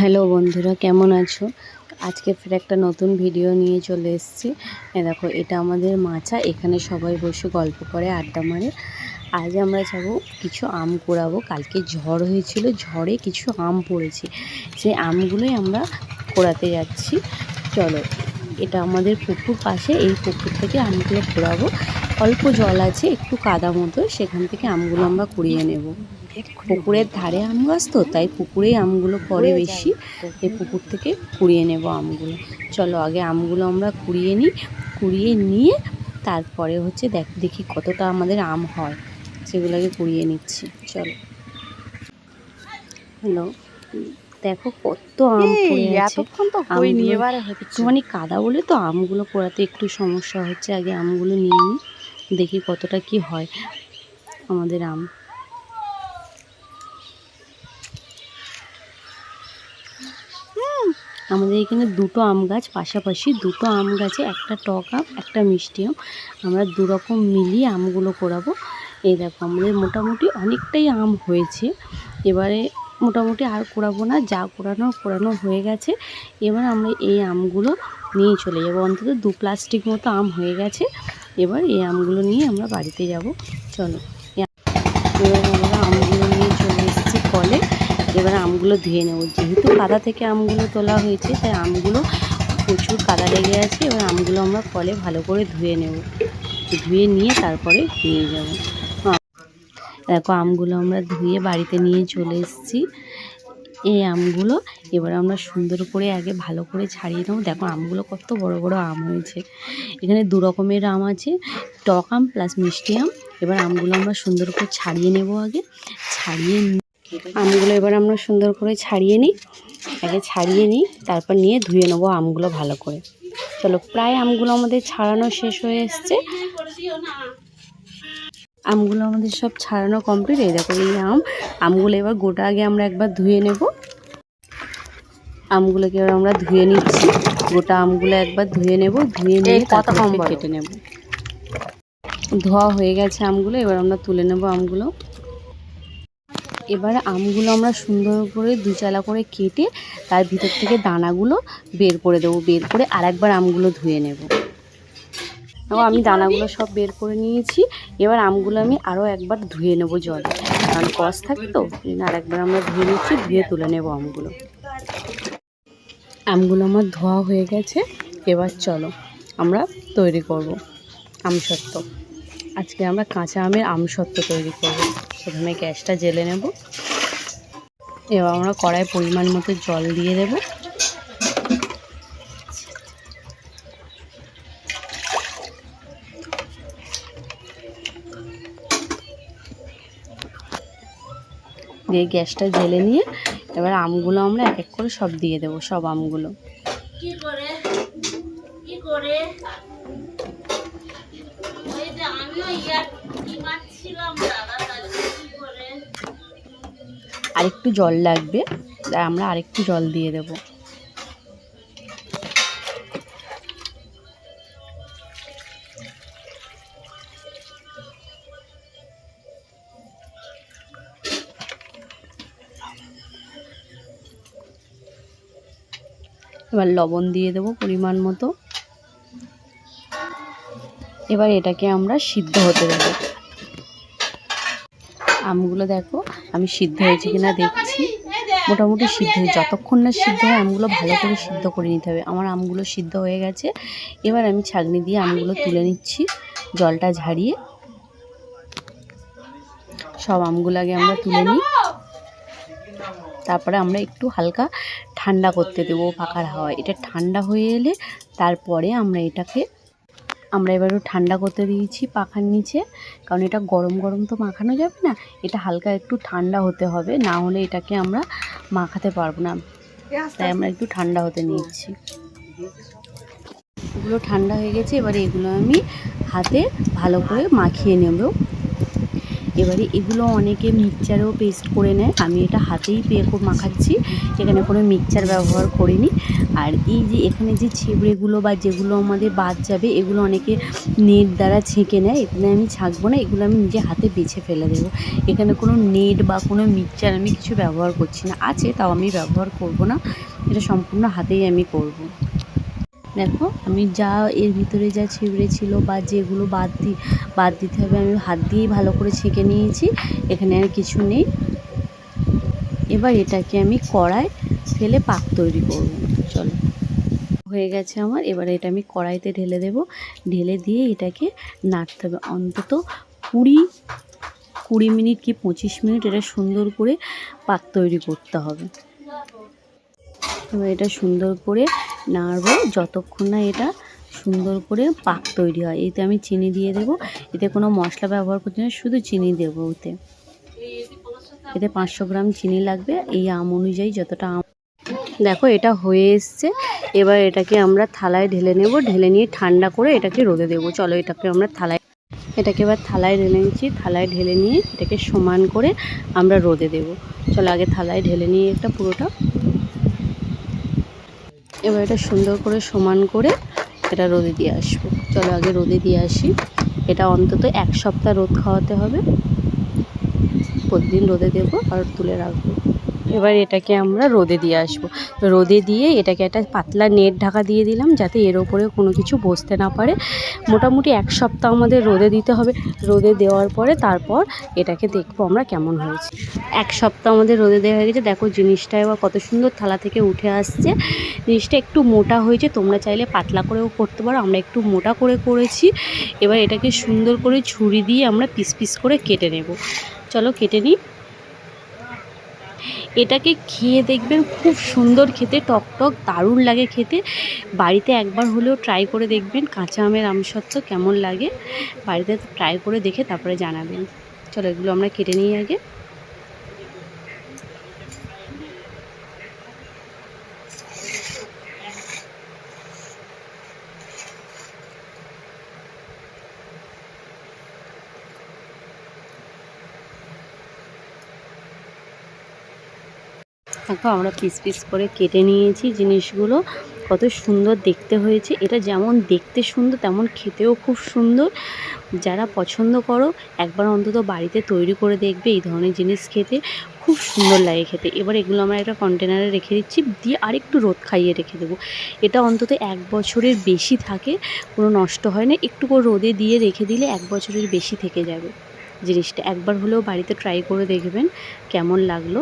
Hello বন্ধুরা, কেমন আছো? আজকে ফের একটা নতুন ভিডিও নিয়ে চলে এসেছি। দেখো, এটা আমাদের মাচা এখানে সবাই বসে গল্প করে, আড্ডা মারে। আজ আমরা যাব, কিছু আম কুড়াবো কালকে ঝড় হয়েছিল, ঝড়ে কিছু আম পড়েছে। সেই আমগুলোই আমরা কুড়াতে যাচ্ছি। চলো, এটা আমাদের পুকুর পাশে, এই পুকুর থেকে আমগুলো কুড়াবো অল্প জল আছে, একটু কাদা মতো, সেখান থেকে আমগুলো আমরা কুড়িয়ে নেব। পুকুরের ধারে আম গাছ তো তাই পুকুরেই আমগুলো পড়ে বেশি। এই পুকুর থেকে কুড়িয়ে নেব আমগুলো। চলো আগে আমগুলো আমরা কুড়িয়ে নিই কুড়িয়ে নিয়ে তারপরে হচ্ছে দেখ দেখি কতটা আমাদের আম হয়। সেগুলোকে কুড়িয়ে নিচ্ছি চলো। হ্যালো দেখো কত আম পড়ে আছে। একটুখানি কাদা বলে তো আমগুলো পোড়াতে একটু সমস্যা হচ্ছে আগে আমগুলো নিয়ে নিই দেখি কতটা কি হয় আমাদের আম। আমাদের এখানে দুটো আম গাছ, পাশাপাশি দুটো আম গাছে একটা টক আম, একটা মিষ্টি আম। আমরা দু রকম মিলিয়ে আমগুলো করাবো এই দেখো, আমাদের মোটামুটি অনেকটাই আম হয়েছে। এবারে মোটামুটি আর কোড়াবো না, যা কোড়ানো কোড়ানো হয়ে গেছে। এবার আমরা এই আমগুলো নিয়ে চলে যাব। অন্তত দু প্লাস্টিক মতো আম হয়ে গেছে। এবার এই আমগুলো নিয়ে আমরা বাড়িতে যাব। চলো। এবার আমগুলো ধুয়ে নেব। যেহেতু কাদা থেকে আমগুলো তোলা হয়েছে, তাই আমগুলো প্রচুর কাদা লেগে আছে, এবার আমগুলো আমরা ফলে ভালো করে ধুয়ে নেব। ধুয়ে নিয়ে তারপরে নিয়ে যাব। দেখো, আমগুলো আমরা ধুয়ে বাড়িতে নিয়ে চলে এসেছি। এই আমগুলো এবার আমরা সুন্দর করে আগে ভালো করে ছাড়িয়ে নেব। দেখো, আমগুলো কত বড় বড় আম হয়েছে। এখানে দু রকমের আম আছে, টক আম প্লাস মিষ্টি আম। এবার আমগুলো আমরা সুন্দর করে ছাড়িয়ে নেব আগে। ছাড়িয়ে আমগুলো এবার আমরা সুন্দর করে ছাড়িয়ে নিই। আগে ছাড়িয়ে নিই তারপর নিয়ে ধুয়ে নেব আমগুলো ভালো করে। চলো প্রায় আমগুলো আমাদের ছাড়ানো শেষ হয়ে এসছে। আমগুলো আমাদের সব ছাড়ানো কমপ্লিট এই দেখো এই আম। আমগুলো এবার গোটা আগে আমরা একবার ধুয়ে নেব। আমগুলোকে এবার আমরা ধুয়ে নিচ্ছি। গোটা আমগুলো একবার ধুয়ে নেব ধুয়ে নিয়ে তারপর কম কেটে নেব। ধোয়া হয়ে গেছে আমগুলো এবার আমরা তুলে নেব আমগুলো। এবার আমগুলো আমরা সুন্দর করে দুচালা করে কেটে তার ভিতর থেকে দানাগুলো বের করে দেবো, বের করে আরেকবার আমগুলো ধুয়ে নেব। আমি দানাগুলো সব বের করে নিয়েছি। এবার আমগুলো আমি আরও একবার ধুয়ে নেব জলে। কারণ কস থাকে তো আরেকবার আমরা ধুয়ে নিচ্ছি, ধুয়ে তুলে নেব আমগুলো। আমগুলো আমার ধোয়া হয়ে গেছে, এবার চলো আমরা তৈরি করব আমসত্ত্ব। আজকে আমরা কাঁচা আমের আমসত্ত্ব তৈরি করব। প্রথমে গ্যাসটা জেলে নেব। এবার আমরা কড়াই পরিমাণ মতো জল দিয়ে দেব। দিয়ে গ্যাসটা জেলে নিয়ে এবার আমগুলো আমরা এক এক করে সব দিয়ে দেবো, সব আমগুলো। কি করে? কি করে? আরেকটু জল লাগবে, তাই আমরা আরেকটু জল দিয়ে দেব। এবার লবণ দিয়ে দেবো পরিমাণ মতো। এবার এটাকে আমরা সিদ্ধ হতে দেবো। আমগুলো দেখো, আমি সিদ্ধ হয়েছে কিনা দেখছি। মোটামুটি সিদ্ধ হয়ে যতক্ষণ না সিদ্ধ হয়, আমগুলো ভালো করে সিদ্ধ করে নিতে হবে। আমার আমগুলো সিদ্ধ হয়ে গেছে। এবার আমি ছাঁকনি দিয়ে আমগুলো তুলে নিচ্ছি, জলটা ঝাড়িয়ে। সব আমগুলো আগে আমরা তুলে নিই। তারপরে আমরা একটু হালকা ঠান্ডা করতে দেবো পাখার হাওয়ায়। এটা ঠান্ডা হয়ে এলে তারপরে আমরা এটাকে আমরা এবারও ঠান্ডা করতে দিয়েছি পাখার নিচে কারণ এটা গরম গরম তো মাখানো যাবে না এটা হালকা একটু ঠান্ডা হতে হবে না হলে এটাকে আমরা মাখাতে পারব না। তাই আমরা একটু ঠান্ডা হতে নিয়েছি এগুলো ঠান্ডা হয়ে গেছে এবারে এগুলো আমি হাতে ভালো করে মাখিয়ে নেব। এবারে এগুলো অনেকে মিক্সচারেও পেস্ট করে নেয়। আমি এটা হাতেই পে মাখাচ্ছি, এখানে কোনো মিক্সচার ব্যবহার করিনি। আর এই যে এখানে যে ছিবড়েগুলো বা যেগুলো আমাদের বাদ যাবে, এগুলো অনেকে নেট দ্বারা ছেঁকে নেয় এখানে আমি ছাঁকবো না, এগুলো আমি নিজে হাতে বেছে ফেলে দেবো। এখানে কোনো নেট বা কোনো মিক্সচার আমি কিছু ব্যবহার করছি না। আছে, তাও আমি ব্যবহার করব না, এটা সম্পূর্ণ হাতেই আমি করব। দেখো, আমি যা এর ভিতরে যা ছিল বা যেগুলো বাদ দি, বাদ দিতে হবে, আমি হাত দিয়েই ভালো করে ছেঁকে নিয়েছি, এখানে আর কিছু নেই। এবার এটাকে আমি কড়ায় ফেলে পাক তৈরি করব, চলো। হয়ে গেছে আমার, এবার এটা আমি কড়াইতে ঢেলে দেব। ঢেলে দিয়ে এটাকে নাড়তে হবে, অন্তত কুড়ি কুড়ি মিনিট কি পঁচিশ মিনিট এটা সুন্দর করে পাক তৈরি করতে হবে। এবার এটা সুন্দর করে নাড়বো। যতক্ষণ না এটা সুন্দর করে পাক তৈরি হয়। এতে আমি চিনি দিয়ে দেব। এতে কোনো মশলা ব্যবহার করছি না শুধু চিনি দেবো ওতে। এতে পাঁচশো গ্রাম চিনি লাগবে। এই আম অনুযায়ী যতটা আম দেখো, এটা হয়ে এসছে। এবার এটাকে আমরা থালায় ঢেলে নেব। ঢেলে নিয়ে ঠান্ডা করে এটাকে রোদে দেবো। চলো এটাকে আমরা থালায় এটাকে এবার থালায় ঢেলে নিচ্ছি। থালায় ঢেলে নিয়ে এটাকে সমান করে আমরা রোদে দেব। চলো আগে থালায় ঢেলে নিয়ে একটা পুরোটা এবার এটা সুন্দর করে সমান করে এটা রোদে দিয়ে আসব। চলো আগে রোদে দিয়ে আসি। এটা অন্তত এক সপ্তাহ রোদ খাওয়াতে হবে। প্রতিদিন রোদে দেবো আর তুলে রাখব। এবার এটাকে আমরা রোদে দিয়ে আসব। রোদে দিয়ে এটাকে একটা পাতলা নেট ঢাকা দিয়ে দিলাম যাতে এর ওপরে কোনো কিছু বসতে না পারে। মোটামুটি এক সপ্তাহ আমাদের রোদে দিতে হবে। রোদে দেওয়ার পরে তারপর এটাকে দেখব আমরা কেমন হয়েছে। এক সপ্তাহ আমাদের রোদে দেওয়া হয়ে গেছে। দেখো জিনিসটা এবার কত সুন্দর থালা থেকে উঠে আসছে। জিনিসটা একটু মোটা হয়েছে। তোমরা চাইলে পাতলা করেও করতে পারো। আমরা একটু মোটা করে করেছি। এবার এটাকে সুন্দর করে ছুরি দিয়ে আমরা পিস পিস করে কেটে নেব। চলো কেটে নিই। এটাকে খেয়ে দেখবেন খুব সুন্দর খেতে, টক টক, দারুণ লাগে খেতে। বাড়িতে একবার হলেও ট্রাই করে দেখবেন, কাঁচা আমের আমসত্ত্ব কেমন লাগে। বাড়িতে ট্রাই করে দেখে তারপরে জানাবেন। চলো এগুলো আমরা কেটে নিই আগে। দেখো আমরা পিস পিস করে কেটে নিয়েছি জিনিসগুলো। কত সুন্দর দেখতে হয়েছে। এটা যেমন দেখতে সুন্দর, তেমন খেতেও খুব সুন্দর। যারা পছন্দ করো, একবার অন্তত বাড়িতে তৈরি করে দেখবে এই ধরনের জিনিস খেতে। খুব সুন্দর লাগে খেতে। এবার এগুলো আমরা একটা কন্টেনারে রেখে দিচ্ছি, দিয়ে আরেকটু রোদ খাইয়ে রেখে দেবো। এটা অন্তত এক বছরের বেশি থাকে, কোনো নষ্ট হয় না। একটু করে রোদে দিয়ে রেখে দিলে এক বছরের বেশি থেকে যাবে জিনিসটা। একবার হলেও বাড়িতে ট্রাই করে দেখবেন, কেমন লাগল।